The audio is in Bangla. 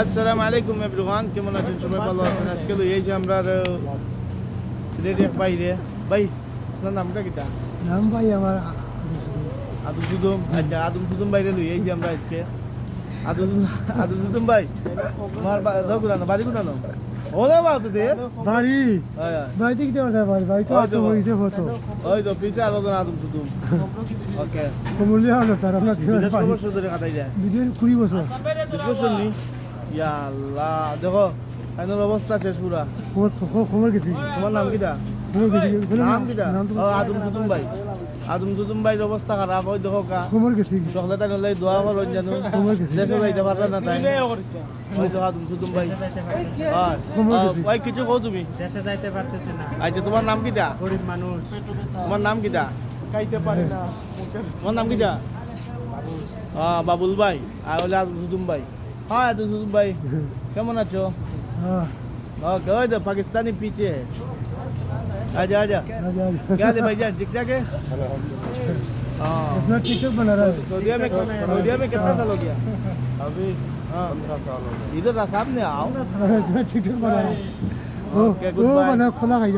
আসসালামু আলাইকুম এভরিওয়ান কেমন আছেন সবাই? ভালো আছেন? আজকে তো এই যে আমরা এক বাইরে। ভাই আপনার নামটা কিটা নাম ভাই আমার আদম সুদুম। আচ্ছা আদম সুদুম বাইরে লই এই যে আমরা আজকে। আদম আদম সুদুম ভাই দাও কোথানো বাড়ি কোথানো ও না তো দে বাড়ি। বাড়িতে কি দেওয়া বাড়ি বাড়ি তো তো। হতো। ওই তো পিছে আরও জন আদম সুদুম। ওকে। কমলিয়া হলো তার আমরা বিদেশ বছর। বিশ বছর নি? ইয়া আল্লাহ দেখো আইনের অবস্থা শেষ পুরা। খবর খবর খবর গেছি তোমার নাম কিটা? খবর নাম কিটা? ও আদম সুদুম ভাই। আদম সুদুম ভাইয়ের অবস্থা খারাপ ওই দেখো কা খবর গেছি সকালে তাই নলাই দোয়া করো জানো খবর গেছি দেশে যাইতে পারলা না তাই। ওই দেখো আদম সুদুম ভাই। আর, খবর গেছি। ভাই কিছু কও তুমি? দেশে যাইতে পারতেছে না। আচ্ছা তোমার নাম কিটা? গরিব মানুষ। তোমার নাম কিটা? খাইতে পারে না। তোমার নাম কিটা? হ্যাঁ বাবুল ভাই। আর হলে আদম সুদুম ভাই। হ্যাঁ আদম সুদুম ভাই কেমন আছো হ্যাঁ ओके ओए तो पाकिस्तानी पीछे है आजा आजा आजा, आजा। क्या हाल है भाईजान ठीक ठाक है हाँ अपना टिकट बना रहा है सऊदीया में सऊदीया में कितना साल हो गया अभी हाँ पंद्रह साल हो गए इधर सामने आओ अपना टिकट बना रहा है वो Okay, वो goodbye. बना खुला खाई